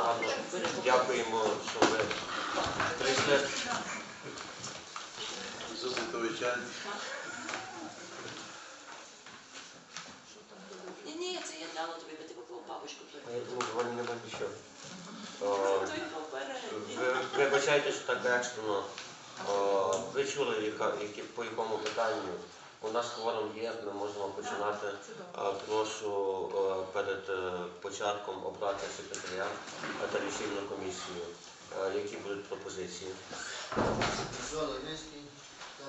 дуже. Дякуємо, що ви прийшли. Ні, ні, це я дала тобі, бо ти попав бабушку той. Я думаю, вони нема нічого. О, Той попередній. ви- Вибачайте, що так екстрено. О, Ви чули, яка- які- по якому питанню. У нас кворум є, ми можемо починати. Прошу е, перед е, початком обрати секретаря та рішильну комісію. Е, Які будуть пропозиції?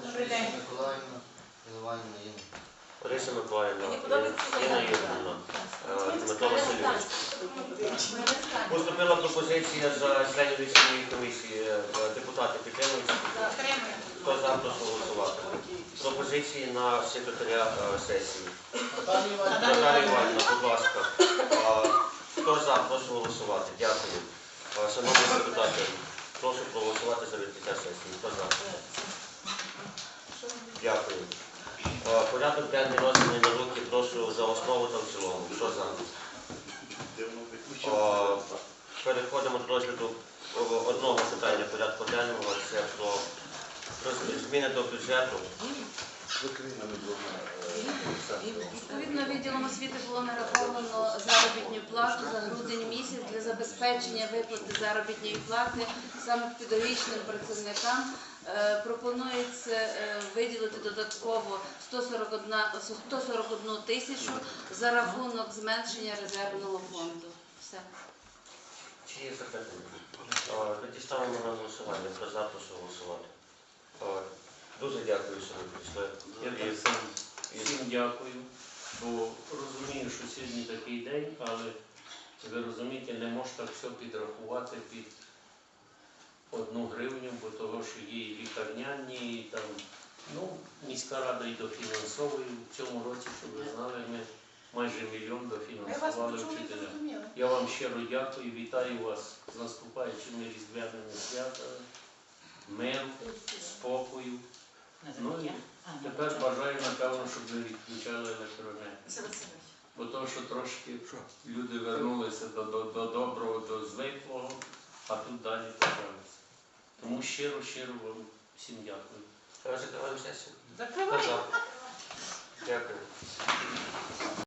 Добрий день. Миколаївна, Іловайна Інна. Лариса Миколаївна, Інна е, Дмитро Васильович. Поступила пропозиція за членів рішильної комісії. Депутати підтримують. Хто за, прошу голосувати. Пропозиції на секретаря е, сесії. Наталія Іванівна. Будь ласка. Е, Хто за, прошу голосувати. Дякую. Е, Шановні депутати, прошу проголосувати за відкриття сесії. Хто за? Дякую. Е, Порядок денний розданий на руки, прошу за основу та в цілому. Хто за? Е, Переходимо до розгляду одного питання порядку денного. Це про, про зміни до бюджету. Відповідно, відділом освіти було нараховано заробітну плату за грудень місяць для забезпечення виплати заробітної плати саме педагогічним працівникам. Е, Пропонується е, виділити додатково 141, 141 тисячу за рахунок зменшення резервного фонду. Все. Чи є запитання? Е, Тоді ставимо на голосування. Хто за, прошу голосувати. Дуже дякую, що ви прийшли. Я так само всім дякую, бо розумію, що сьогодні такий день, але ви розумієте, не можна все підрахувати під одну гривню, бо того, що є і лікарняні, і там, ну, міська рада і дофінансовує. В цьому році, щоб ви знали, ми майже мільйон дофінансували вчителям. Я вам щиро дякую, вітаю вас з святами, миру, спокою. Ну і тепер бажаю, напевно, щоб ви відключали електроенергію. Бо то, що трошки люди вернулися до, до, до доброго, до звиклого, а тут далі почалося. Тому щиро, щиро вам всім дякую. Закриваємо сесію. Закриваємо. Дякую.